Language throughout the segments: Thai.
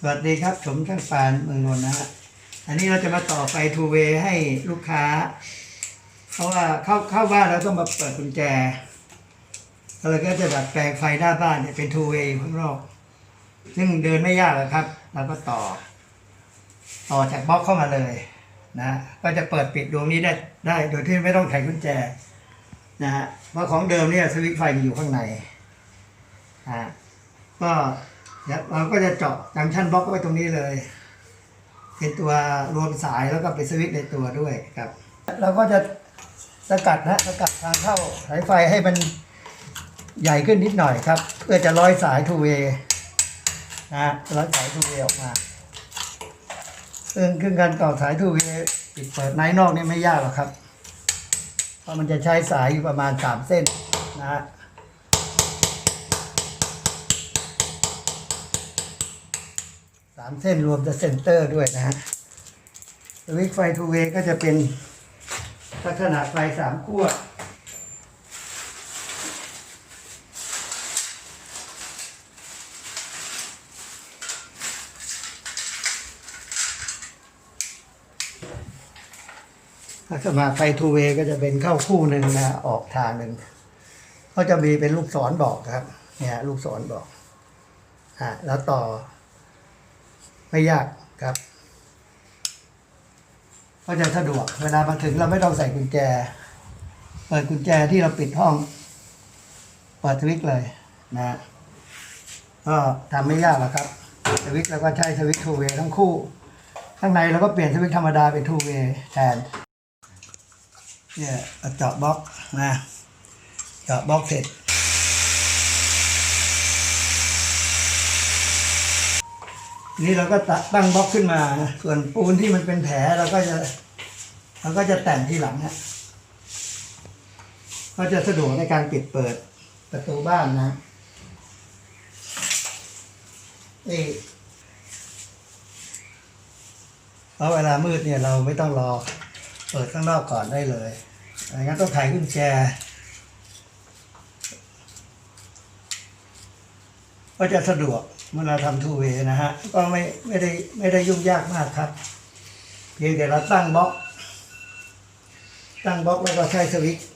สวัสดีครับ ผมช่างปานเมืองนนท์นะฮะอันนี้เราจะมาต่อไฟทูเวย์ให้ลูกค้า เพราะว่าเข้าเข้าบ้านเราต้องมาเปิดกุญแจเราก็จะดัดแปลงไฟหน้าบ้านเนี่ยเป็นทูเวย์ข้างนอกซึ่งเดินไม่ยากหรอกครับ เราก็ต่อ ต่อจากบล็อกเข้ามาเลยนะ ก็จะเปิดปิดดวงนี้ได้ได้ โดยที่ไม่ต้องไขกุญแจนะฮะเพราะของเดิมเนี่ยสวิตช์ไฟมันอยู่ข้างในอ่าก็ เราก็จะเจาะจังชันบล็อกไว้ตรงนี้เลย เป็นตัวรวมสายแล้วก็เป็นสวิตช์ในตัวด้วยครับ เราก็จะสกัดนะสกัดทางเข้าสายไฟให้มันใหญ่ขึ้นนิดหน่อยครับ เพื่อจะร้อยสายทูเวนะร้อยสายทูเวออกมาซึ่งคือการต่อสายทูเวปิดเปิดในนอกนี่ไม่ยากหรอกครับ เพราะมันจะใช้สายอยู่ประมาณสามเส้นนะฮะ สามเส้นรวมจะเซนเตอร์ด้วยนะฮะสวิตไฟทูเวก็จะเป็นลักษณะไฟสามขั้วลักษณะไฟทูเวก็จะเป็นเข้าคู่หนึ่งนะออกทางหนึ่งก็จะมีเป็นลูกศรบอกครับ เนี่ย ลูกศรบอกอ่าแล้วต่อ ไม่ยากครับ ก็จะสะดวก เวลามาถึงเราไม่ต้องใส่กุญแจ เปิดกุญแจที่เราปิดห้อง เปิดสวิตช์เลยนะก็ทำไม่ยากหรอกครับ สวิตช์เราก็ใช้สวิตช์ทูเวทั้งคู่ ข้างในเราก็เปลี่ยนสวิตช์ธรรมดาเป็นทูเวแทน เนี่ยเจาะบล็อกนะ เจาะบล็อกเสร็จ นี่เราก็ตั้งบล็อกขึ้นมานะส่วนปูนที่มันเป็นแผลเราก็จะเราก็จะแต่งที่หลังนะก็จะสะดวกในการปิดเปิดประตูบ้านนะนี่เพราะเวลามืดเนี่ยเราไม่ต้องรอเปิดข้างนอกก่อนได้เลยอะไรงั้นต้องไขกุญแจก็จะสะดวก มื่อเราทำทูเวนะฮะ ก็ไม่ไม่ได้ไม่ได้ยุ่งยากมากครับ เพียงแต่เราตั้งบล็อก ตั้งบล็อกแล้วก็ใช้สวิตช์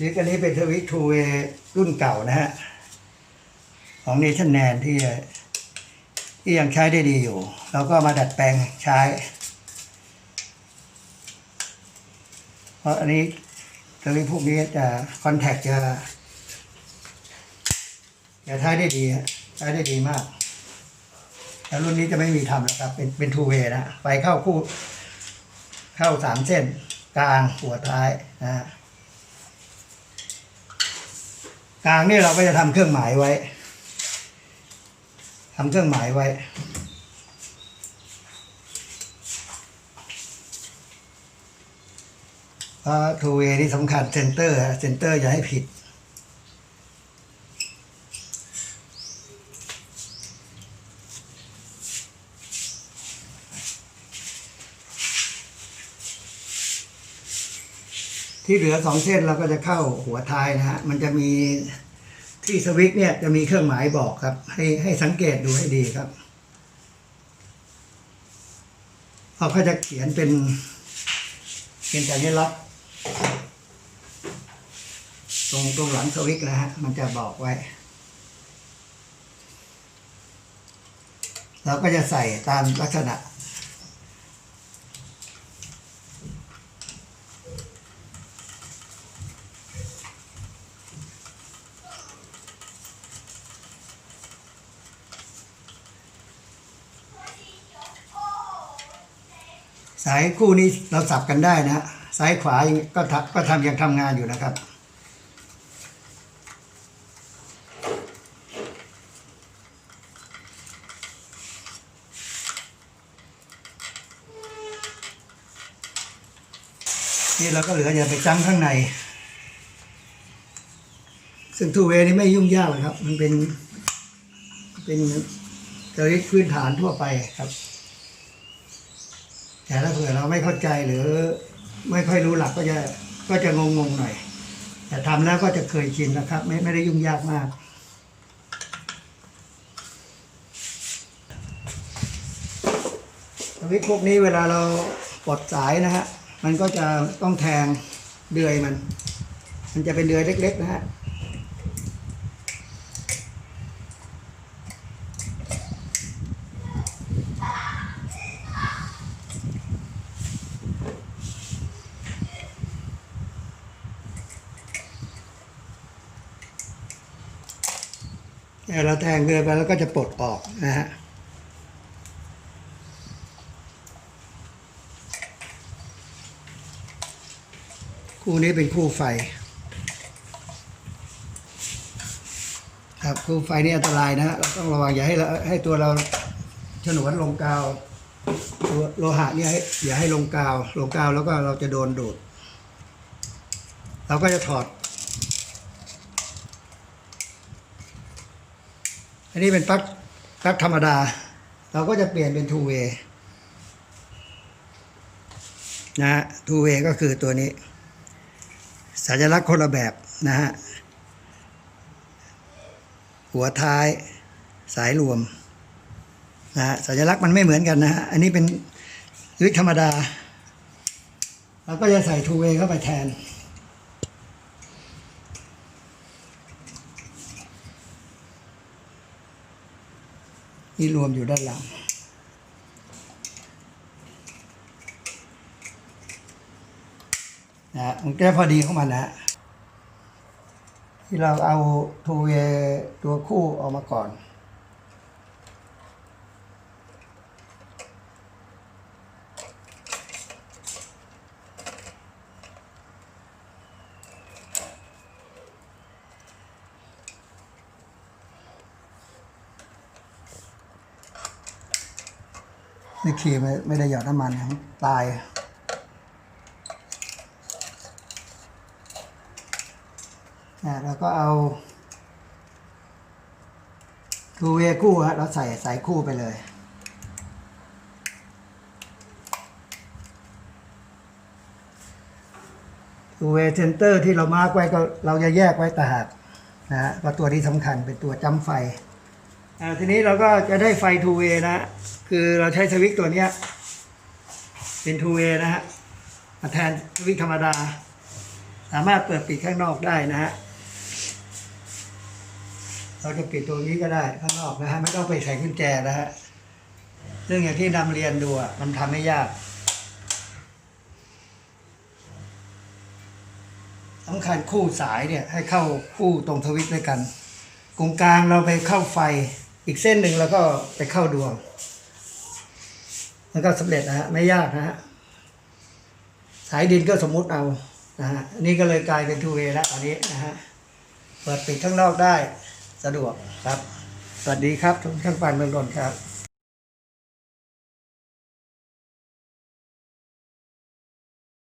นี่อันนี้เป็นสวิตช์ทูเวรุ่นเก่านะฮะ ของเนชั่นแนนที่ที่ยังใช้ได้ดีอยู่ เราก็มาดัดแปลงใช้ เพราะอันนี้ สวิตช์พวกนี้จะคอนแทคจะจะใช้ได้ดีฮะใช้ได้ดีมากแล้วรุ่นนี้จะไม่มีทำแล้วครับ เป็นเป็นทูเวย์นะไฟเข้าคู่ เข้าสามเส้น กลางหัวท้ายนะฮะกลางนี่เราก็จะทำเครื่องหมายไว้ทำเครื่องหมายไว้ เพราะทูเวที่สำคัญเซนเตอร์เซนเตอร์อย่าให้ผิด ที่เหลือสองเส้นเราก็จะเข้าหัวท้ายนะฮะ มันจะมีที่สวิตเนี่ยจะมีเครื่องหมายบอกครับ ให้ให้สังเกตดูให้ดีครับเขาก็จะเขียนเป็นเป็นสัญลักษณ์ ตรงตรงหลังสวิตช์นะฮะมันจะบอกไว้ เราก็จะใส่ตามลักษณะสายคู่นี้เราสับกันได้นะฮะ ซ้ายขวาก็ทำก็ทำยังทำงานอยู่นะครับ นี่เราก็เหลืออย่าไปจ้ำข้างใน ซึ่งทูเวนี่ไม่ยุ่งยากหรอกครับ มันเป็น เป็นจริตพื้นฐานทั่วไปครับ แต่ถ้าเผื่อเราไม่เข้าใจหรือ ไม่ค่อยรู้หลักก็จะก็จะงงๆหน่อย แต่ทำแล้วก็จะเคยชินนะครับ ไม่ไม่ได้ยุ่งยากมากวิชพวกนี้เวลาเราปลดสายนะฮะ มันก็จะต้องแทงเดือยมัน มันจะเป็นเดือยเล็ก ๆ นะฮะ เราแทงเดือไปแล้วก็จะปลดออกนะฮะคู่นี้เป็นคู่ไฟ ครับคู่ไฟนี่อันตรายนะฮะเราต้องระวังอย่าให้ให้ตัวเราฉนวนลงกาวตัวโลหะนี่ให้อย่าให้ลงกาว ลงกาวแล้วก็เราจะโดนดูด เราก็จะถอด อันนี้เป็นปลั๊กปลั๊กธรรมดา เราก็จะเปลี่ยนเป็น two way นะฮะ two way ก็คือตัวนี้ สัญลักษณ์คนละแบบนะฮะ หัวท้ายสายรวมนะฮะสัญลักษณ์มันไม่เหมือนกันนะฮะ อันนี้เป็นวิธรรมดา เราก็จะใส่ทูเวเข้าไปแทน นี่รวมอยู่ด้านหลัง นะฮะมันก็พอดีของมันนะที่เราเอาทูเวตัวคู่ออกมาก่อน นี่ขีไม่ไม่ได้หยอดน้ำมันนะตายนะแล้วก็เอาทูเวคู่ฮะเราใส่สายคู่ไปเลย ทูเวเซนเตอร์ที่เรามาร์กไว้ก็เราจะแยกไว้ต่างหากนะฮะว่าตัวที่สำคัญเป็นตัวจำไฟ อ่าทีนี้เราก็จะได้ไฟทูเวนะ คือเราใช้สวิตตัวเนี้ยเป็นทูเวนะฮะมาแทนสวิตธรรมดา สามารถเปิดปิดข้างนอกได้นะฮะเราจะปิดตัวนี้ก็ได้ข้างนอกนะฮะไม่ต้องไปใส่กุญแจนะฮะซึ่องอย่างที่นำเรียนดูมันทำไม่ยากสำคัญคู่สายเนี่ยให้เข้าคู่ตรงทวิตด้วยกันกงกลางเราไปเข้าไฟ อีกเส้นหนึ่งแล้วก็ไปเข้าดวง แล้วก็สำเร็จนะฮะไม่ยากนะฮะสายดินก็สมมุติเอานะฮะนี่ก็เลยกลายเป็นทูเวแล้วอันนี้นะฮะเปิดปิดข้างนอกได้สะดวกครับ สวัสดีครับทุกท่านฟังเมืองนนท์ครับ